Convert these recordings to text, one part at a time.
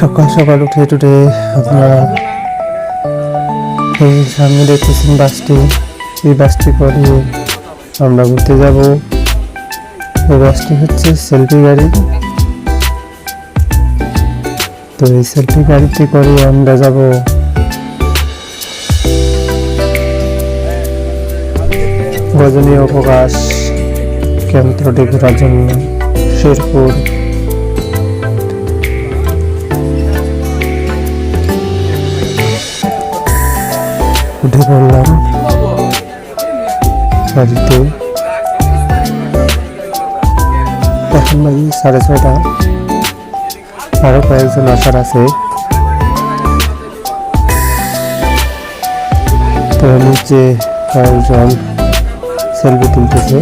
সকাল সকাল উঠে টুটে আমরা এই সামনে দেখতেছেন বাসটি। এই বাসটি করে আমরা ঘুরতে যাব। এই বাসটি হচ্ছে সেলফি গাড়ি। তো এই সেলফি গাড়িটি করে আমরা যাব। গজনীয় অবকাশ কেন্দ্রটি ঘোরার জন্য শেরপুর। উঠে পড়লাম। গাড়িতে এখন বাজি সাড়ে ছয়টা। আরও কয়েকজন আসার আছে। তো নিচে কয়েকজন সেলফি তুলতেছে।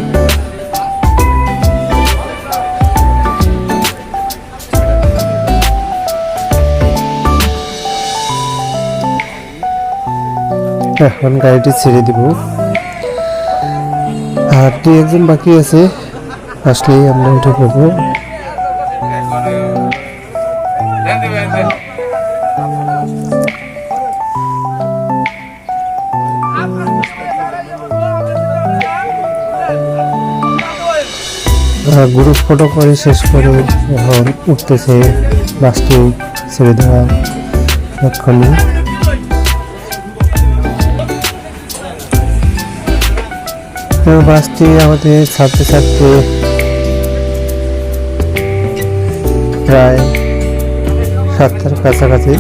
এখন গাড়িটি ছেড়ে দিব। আর দুই একজন বাকি আছে, আসলেই আমরা উঠে পড়ব। গ্রুপ ফটো করে শেষ করে এখন উঠতেছে বাসটি ছেড়ে দেওয়া। এক্ষুনি। তো বাসটি আমাদের ছাড়তে ছাড়তে প্রায় সাতটার কাছাকাছি।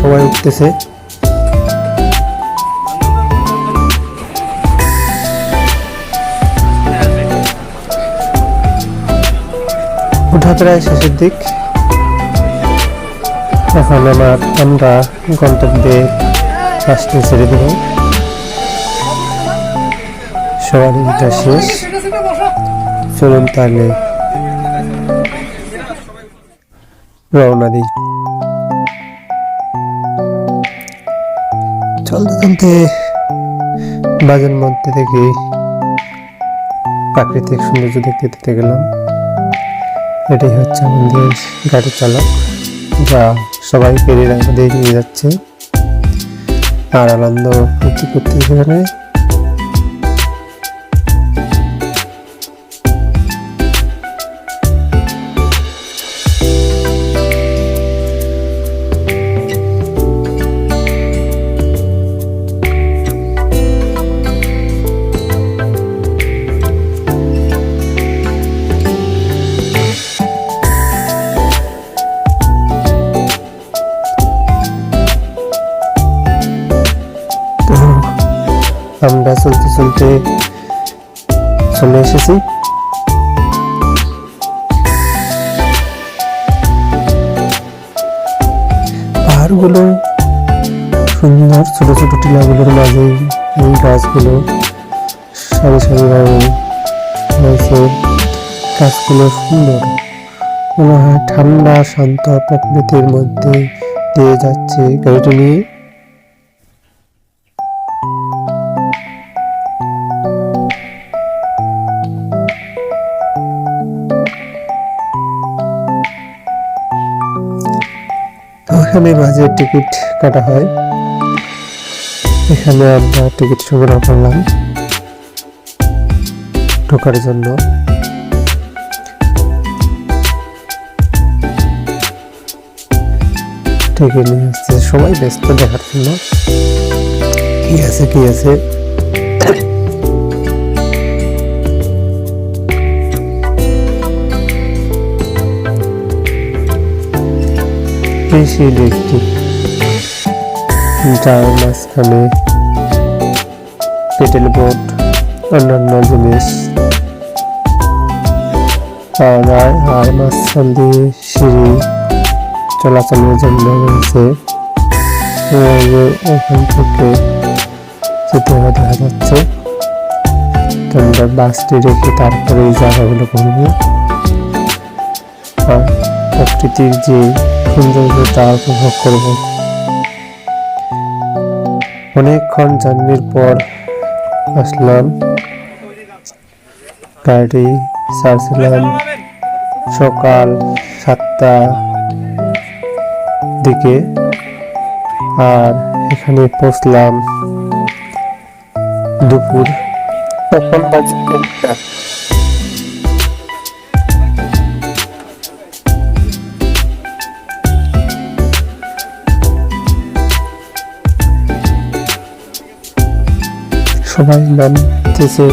সবাই উঠতেছে। ওঠা প্রায় শেষের দিক। এখন আমার আমরা গন্তব্যে বাসটি ছেড়ে দেব। সবারই শেষ। চলুন তাহলে। রওনা দিই। চলতে চলতে বাজার মধ্যে থেকে প্রাকৃতিক সৌন্দর্য দেখতে দেখতে গেলাম। এটাই হচ্ছে আমাদের গাড়ির চালক, যা পেরিয়ে নিরাপদে নিয়ে যাচ্ছে। আর আনন্দ ফুর্তি করতে সেখানে চলতে চলতে চলে এসেছি। পাহাড়গুলো সুন্দর, ছোট ছোট টিলাগুলোর মাঝে এই গাছগুলো সারি সারিভাবে হয়েছে গাছগুলো সুন্দর। মনে হয় ঠান্ডা, শান্ত প্রকৃতির মধ্যে দিয়ে যাচ্ছে গাড়িটি নিয়ে। এখানে বাজে টিকিট কাটা হয়। এখানে আমরা টিকিট সংগ্রহ করলাম ঢোকার জন্য। সবাই ব্যস্ত দেখার জন্য। কি আছে কি আছে? কৃষি একটি। যার মাঝখানে পেটেল বোর্ড অন্যান্য জিনিস। পাওয়া যায় আর মাঝখান দিয়ে সিঁড়ি চলাচলের জন্য রয়েছে। এই ওখান থেকে যেতে হবে দেখা যাচ্ছে। তো আমরা বাসটি রেখে তারপরে এই জায়গাগুলো ঘুরবো আর প্রকৃতির যে সৌন্দর্য তা উপভোগ করব। অনেকক্ষণ জার্নির পর আসলাম। গাড়ি ছাড়ছিলাম। সকাল সাতটা দিকে আর এখানে পৌঁছলাম দুপুর। তখন বাজে সবাই নামতেছে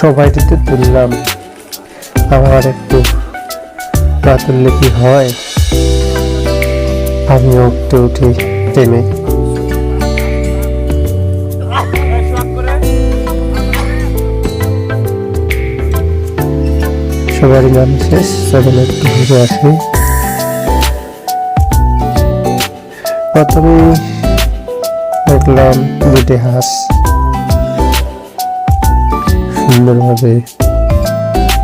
সবাইটিতে তুললাম। আমার একটু না কি হয়? আমিও উঠতে উঠি টেনে। সবারই নাম শেষ চলুন একটু ঘুরে আসি প্রথমেই দেখলাম দুটি হাঁস। সুন্দরভাবে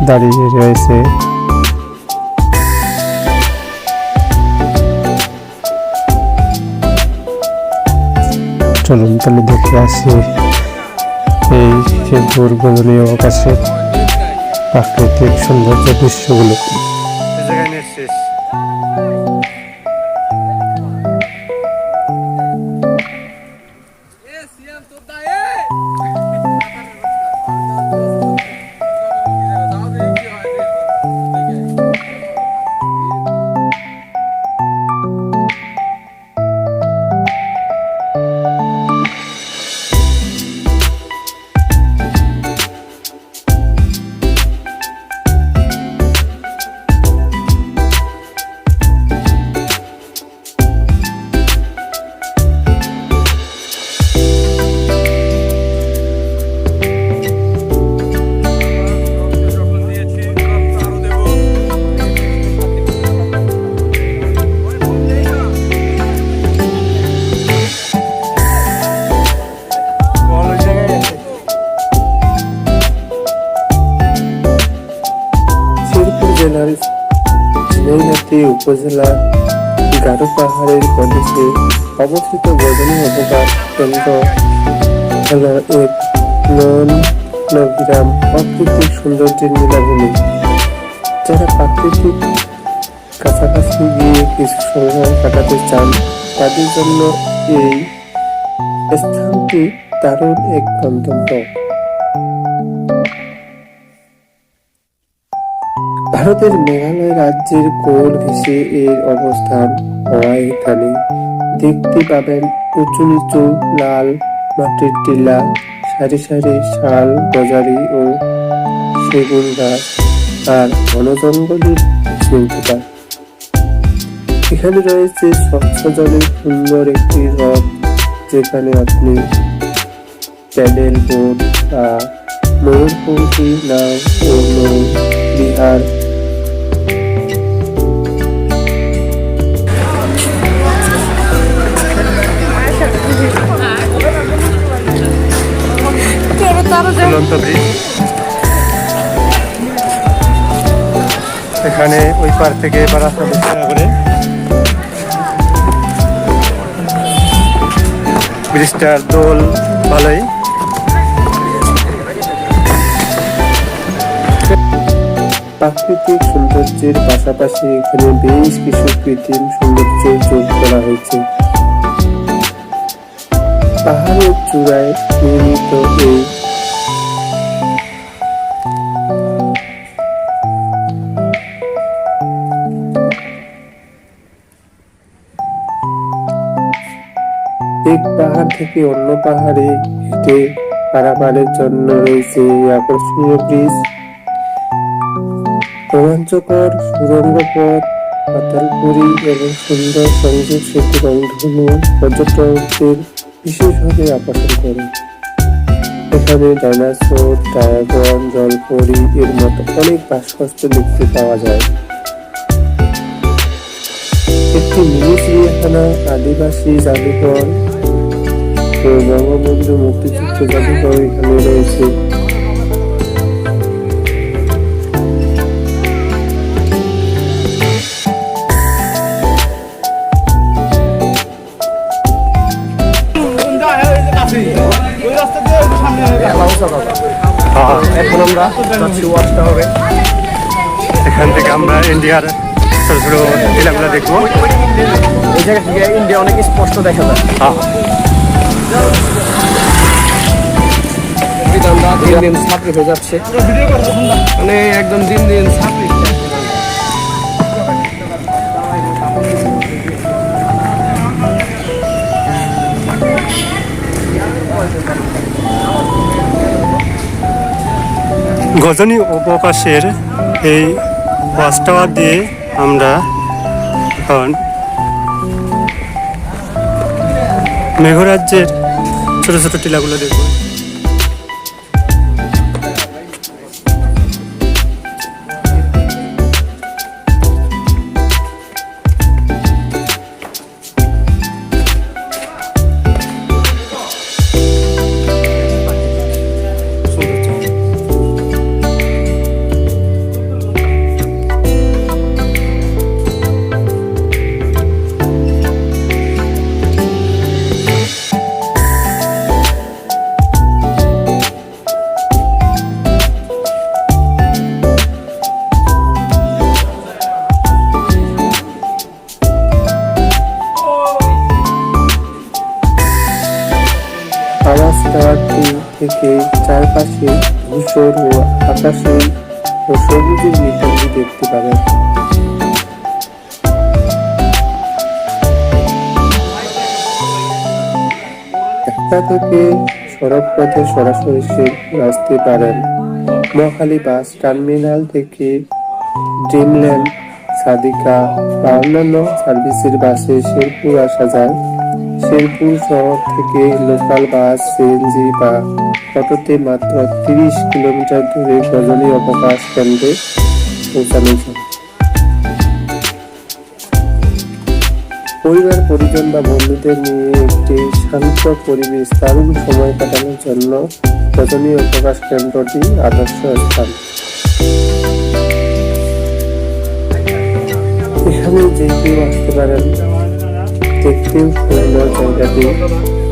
দাঁড়িয়ে রয়েছে। চলুন তাহলে দেখে আসি এই যে ভোর গগনীয় আকাশের প্রাকৃতিক সৌন্দর্য দৃশ্যগুলো। নৈহাটি উপজেলা গারো পাহাড়ের প্রদেশে অবস্থিত বদনী উপকার কেন্দ্র হল এক নন নবিরাম প্রাকৃতিক সৌন্দর্যের নীলাভূমি, যারা প্রাকৃতিক কাছাকাছি গিয়ে কিছু সময় কাটাতে চান, তাদের জন্য এই স্থানটি দারুণ এক গন্তব্য। ভারতের মেঘালয় রাজ্যের কোল ঘেঁষে এর অবস্থান হওয়ায় এখানে দেখতে পাবেন উঁচু নিচু লাল মাটির টিলা, সারি সারি শাল, গজারি ও সেগুন গাছ আর ঘন জঙ্গলের শৃঙ্খলা এখানে রয়েছে স্বচ্ছ জলের সুন্দর একটি হ্রদ, যেখানে আপনি প্যাডেল বোট বা ময়ূরপঙ্খী নাও ও বিহার ঝুলন্ত ব্রিজ এখানে ওই পার থেকে এবার টাকা করে ব্রিজটার দোল ভালোই। প্রাকৃতিক সৌন্দর্যের পাশাপাশি এখানে বেশ কিছু কৃত্রিম সৌন্দর্য যোগ করা হয়েছে। পাহাড়ের চূড়ায় নির্মিত এই এক পাহাড় থেকে অন্য পাহাড়ে হেঁটে পারাপারের জন্য রয়েছে আকর্ষণীয় ব্রিজ রোমাঞ্চকর সুরঙ্গ পথ পাতালপুরি এবং সুন্দর সংযোগ সেতু রংধনু পর্যটকদের বিশেষভাবে আকর্ষণ করে। এখানে ডাইনাসোর, ড্রাগন, জলপরি এর মতো অনেক ভাস্কর্য দেখতে পাওয়া যায়। একটি মিনি চিড়িয়াখানা আদিবাসী জাদুঘর বঙ্গবন্ধু মুক্তিযুদ্ধ জাদুঘর এখানে রয়েছে এখন আমরা ইন্ডিয়ার ছোট ছোট টিলাগুলো দেখব এই জায়গা থেকে ইন্ডিয়া অনেক স্পষ্ট দেখা যায়। হয়ে যাচ্ছে মানে একদম দিন দিন গজনী অবকাশের এই টাওয়ার দিয়ে আমরা মেঘরাজ্যের ছোট ছোট টিলাগুলো দেখব। থেকে চারপাশে ধূসর ও আকাশে ও সবুজের মিতালি দেখতে পাবেন। ঢাকা থেকে সড়ক পথে সরাসরি শেরপুর আসতে পারেন। মহাখালী বাস টার্মিনাল থেকে ড্রিমল্যান্ড, সাদিকা বা অন্যান্য সার্ভিসের বাসে শেরপুর আসা যায়। শেরপুর শহর থেকে লোকাল বাস সিএনজি বা অটোতে মাত্র তিরিশ কিলোমিটার দূরে গজনী অবকাশ কেন্দ্রে পৌঁছানো পরিবার, পরিজন বা বন্ধুদের নিয়ে একটি শান্ত পরিবেশ, দারুণ সময় কাটানোর জন্য গজনী অবকাশ কেন্দ্রটি আদর্শ স্থান। এখানে যে কেউ আসতে পারেন দেখতেও সুন্দর জায়গাটি।